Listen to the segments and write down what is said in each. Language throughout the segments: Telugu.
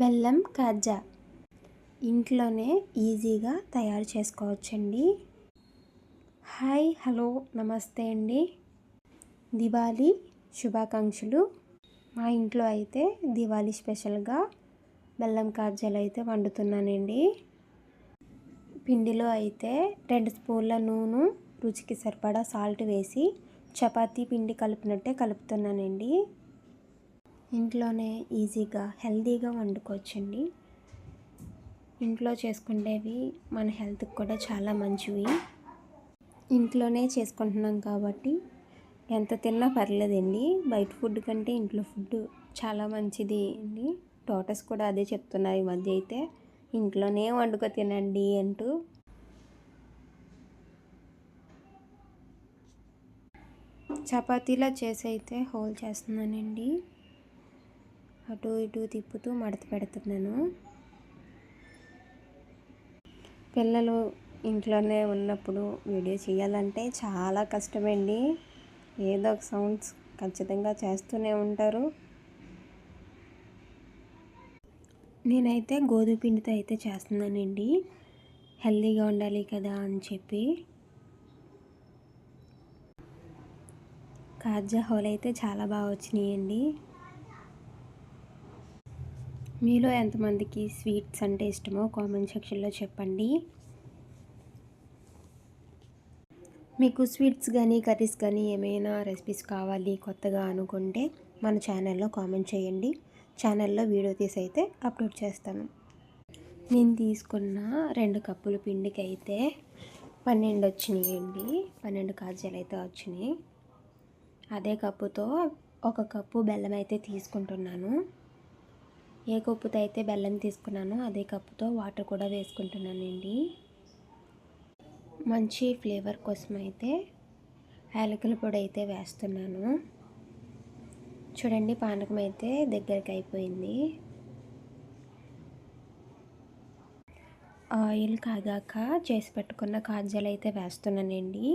బెల్లం కాజా ఇంట్లోనే ఈజీగా తయారు చేసుకోవచ్చండి. హాయ్ హలో నమస్తే అండి. దివాళీ శుభాకాంక్షలు. మా ఇంట్లో అయితే దివాళీ స్పెషల్గా బెల్లం కాజాలు అయితే వండుతున్నానండి. పిండిలో అయితే రెండు స్పూన్ల నూనె రుచికి సరిపడా సాల్ట్ వేసి చపాతీ పిండి కలుపునట్టే కలుపుతున్నానండి. ఇంట్లోనే ఈజీగా హెల్తీగా వండుకోవచ్చండి. ఇంట్లో చేసుకునేవి మన హెల్త్కి కూడా చాలా మంచివి. ఇంట్లోనే చేసుకుంటున్నాం కాబట్టి ఎంత తిన్నా పర్లేదండి. బయట ఫుడ్ కంటే ఇంట్లో ఫుడ్ చాలా మంచిది అండి. టోటస్ కూడా అదే చెప్తున్నారు ఈ మధ్య అయితే. ఇంట్లోనే వండుకో తినండి అంటూ. చపాతీలా చేసి అయితే హోల్ చేస్తున్నానండి. అటు ఇటు తిప్పుతూ మడత పెడుతున్నాను. పిల్లలు ఇంట్లోనే ఉన్నప్పుడు వీడియో చేయాలంటే చాలా కష్టమండి. ఏదో ఒక సౌండ్స్ ఖచ్చితంగా చేస్తూనే ఉంటారు. నేనైతే గోధుమ పిండితో అయితే చేస్తున్నానండి. హెల్తీగా ఉండాలి కదా అని చెప్పి. కాజా హోల్ అయితే చాలా బాగా వచ్చినాయండి. మీలో ఎంతమందికి స్వీట్స్ అంటే ఇష్టమో కామెంట్ సెక్షన్లో చెప్పండి. మీకు స్వీట్స్ కానీ కర్రీస్ కానీ ఏమైనా రెసిపీస్ కావాలి కొత్తగా అనుకుంటే మన ఛానల్లో కామెంట్ చేయండి. ఛానల్లో వీడియో తీసి అయితే అప్లోడ్ చేస్తాను. నేను తీసుకున్న రెండు కప్పుల పిండికి అయితే పన్నెండు వచ్చినాయండి. పన్నెండు కాజాలు అయితే వచ్చినాయి. అదే కప్పుతో ఒక కప్పు బెల్లం అయితే తీసుకుంటున్నాను. ఏ కప్పుతో అయితే బెల్లం తీసుకున్నానో అదే కప్పుతో వాటర్ కూడా వేసుకుంటున్నానండి. మంచి ఫ్లేవర్ కోసం అయితే యాలకుల పొడి అయితే వేస్తున్నాను. చూడండి పానకం అయితే దగ్గరికి అయిపోయింది. ఆయిల్ కాగాక చేసి పెట్టుకున్న కాజాలు అయితే వేస్తున్నానండి.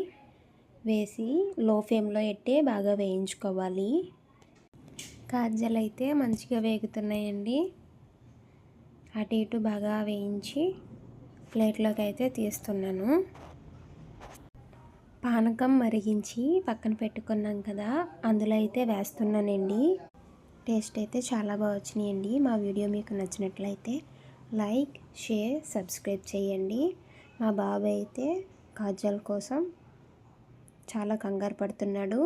వేసి లో ఫ్లేమ్లో ఎట్టి బాగా వేయించుకోవాలి. కాజాలు అయితే మంచిగా వేగుతున్నాయండి. అటు ఇటు బాగా వేయించి ప్లేట్లోకి అయితే తీస్తున్నాను. పానకం మరిగించి పక్కన పెట్టుకున్నాం కదా అందులో అయితే వేస్తున్నానండి. టేస్ట్ అయితే చాలా బాగా వచ్చినాయండి. మా వీడియో మీకు నచ్చినట్లయితే లైక్ షేర్ సబ్స్క్రైబ్ చేయండి. మా బాబాయ్ అయితే కాజాల కోసం చాలా కంగారు పడుతున్నాడు.